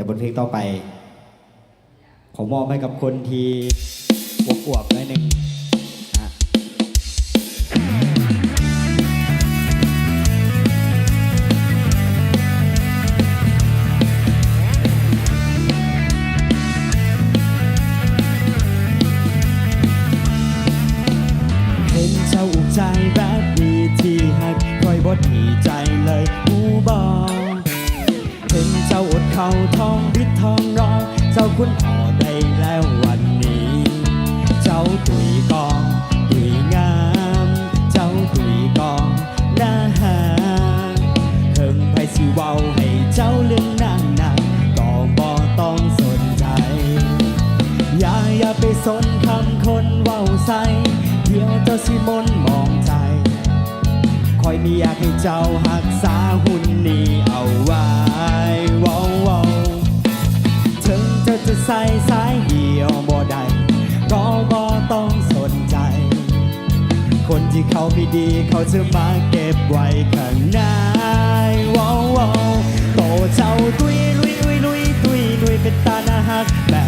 ดี๋ยวบทเพลงต่อไปขอมอบให้กับคนที่อวบๆหน่อยหนึ่งนะเห็นเจ้าอกใจแบบนี้ที่หักคอยบดดีใจ อย่าไปสนคำคนเว้าใส่เดียวเจ้าสิมนมองใจ คอยมีอยากให้เจ้าหักษาหุ่นนี้เอาไว้ว้าวว้าวถึงเธอจะใส่สายเดียวบ่ได้ก็บ่ต้องสนใจ คนที่เขาไม่ดีเขาจะมาเก็บไว้ข้างในว้าวว้าวโตเจ้าตุยลุยลุยลุยตุยลุยเป็นตาหน้าหักแบบ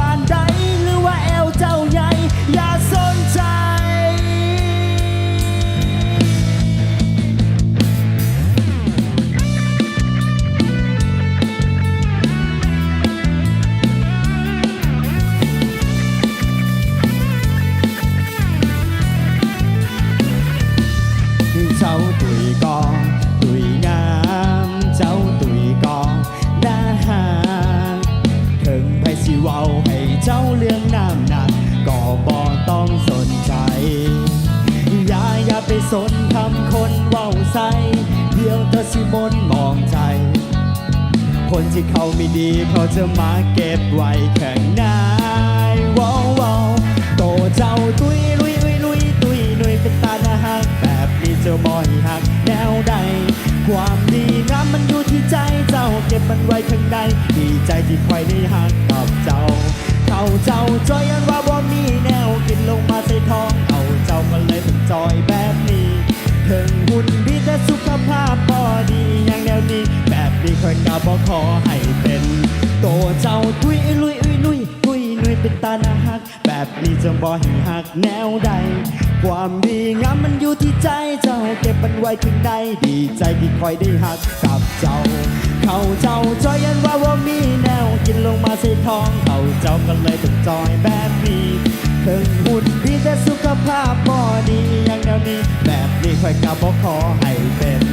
องสนใจ อย่าอย่าไปสนคำคนเว้าใสเดี๋ยวเธอสิมนมองใจ คนที่เขาไม่ดีเขาจะมาเก็บไว้แข้างนว้าวว้าวโตเจ้าตุยลุยลุยลุยตุยลุยเป็นตาหน้าหักแบบนี้เจ้าบอยหักแนวใด ความดีงามมันอยู่ที่ใจเจ้าเก็บมันไว้ข้างในดีใจที่คอยได้หักกับเจ้า เขาเจ้าจอยันว่า กินลงมาใส่ท้อง เอาเจ้าก็เลยต้องจอยแบบนี้ถึงหุ่นดีแต่สุขภาพบ่ดีอย่างแนวนี้ แบบนี้คอยกาบ่ขอให้เป็น โตเจ้าตุยลุยอุยลุยตุยลุยเป็นตาหนาหัก แบบนี้จะบ่ให้หักแนวใด ความดีงามมันอยู่ที่ใจเจ้าเก็บมันไว้ถึงใดดีใจที่คอยได้หักกับเจ้าเขาเจ้าจอยยันว่าว่ามีแนวกินลงมาใส่ท้องเขาเจ้าก็เลยต้องจอยแบบนี้ ค่อยกับบอกขอให้เป็น